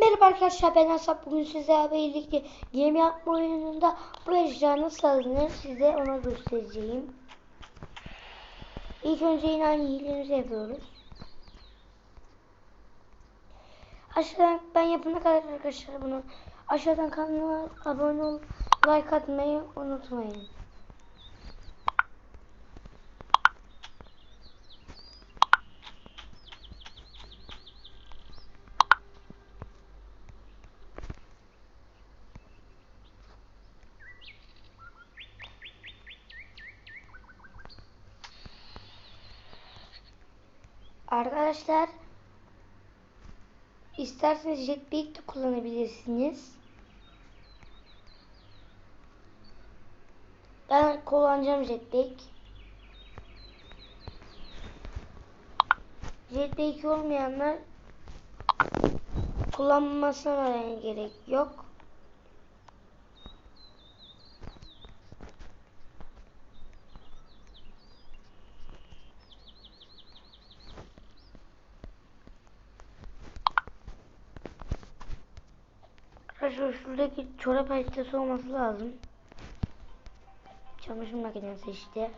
Merhaba arkadaşlar ben Asap bugün sizlerle birlikte gemi yapma oyununda bu eşya nasıl alınır size ona göstereceğim. İlk önce yine aynı hilemizi yapıyoruz. Aşağıdan ben yapana kadar arkadaşlar bunu aşağıdan kanalıma abone ol like atmayı unutmayın. Arkadaşlar isterseniz jetpack de kullanabilirsiniz. Ben kullanacağım jetpack. Jetpack olmayanlar kullanmasına gerek yok. Arkadaşlar şuradaki çorap haritası olması lazım. Çamaşır makinesi işte.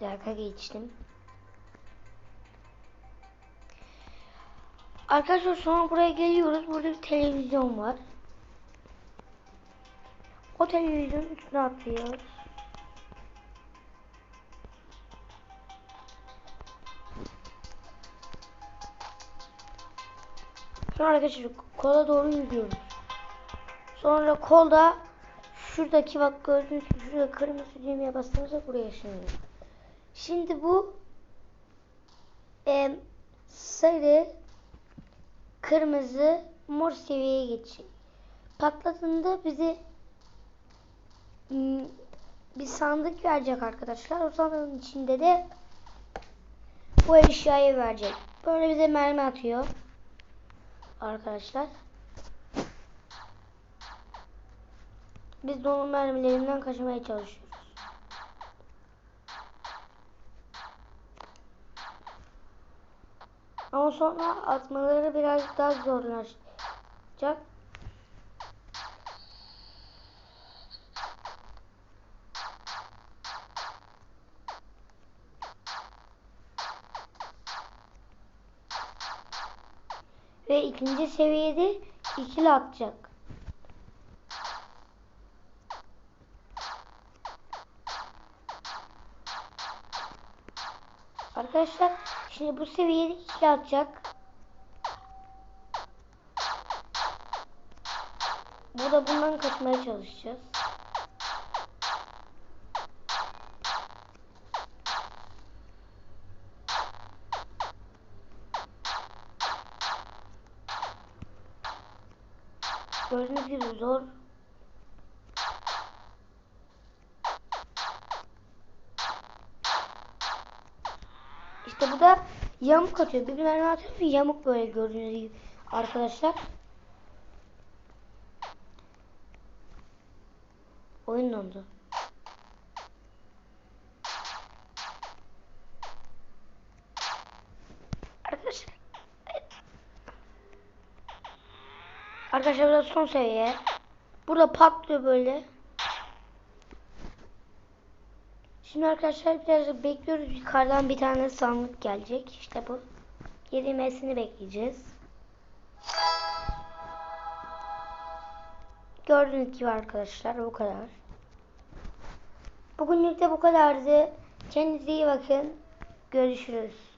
Bir geçtim. Arkadaşlar sonra buraya geliyoruz. Burada bir televizyon var. O televizyonun üstüne atıyoruz. Sonra arkadaşlar kola doğru yürüyoruz. Sonra kolda şuradaki bak gördüğünüz gibi şurada kırmızı düğmeye bastığımızda buraya ışınlıyor. Şimdi bu e, sarı, kırmızı, mor seviyeye geçecek. Patladığında bizi bir sandık verecek arkadaşlar. O sandığın içinde de bu eşyayı verecek. Böyle bize mermi atıyor. Arkadaşlar. Biz de onun mermilerinden kaçmaya çalışıyoruz. Ama sonra atmaları biraz daha zorlaşacak. Ve ikinci seviyede ikili atacak. Arkadaşlar şimdi bu seviyede ikili atacak. Burada bundan kaçmaya çalışacağız. Gördüğünüz gibi zor. İşte bu da yamuk atıyor. Bir mermi atıyor bir yamuk böyle gördüğünüz gibi arkadaşlar. Oyun dondu. Arkadaşlar Arkadaşlar burada son seviye. Burada patlıyor böyle. Şimdi arkadaşlar biraz bekliyoruz. Yukarıdan bir tane sandık gelecek. İşte bu. Gerilmesini bekleyeceğiz. Gördüğünüz gibi arkadaşlar bu kadar. Bugünlük de bu kadardı. Kendinize iyi bakın. Görüşürüz.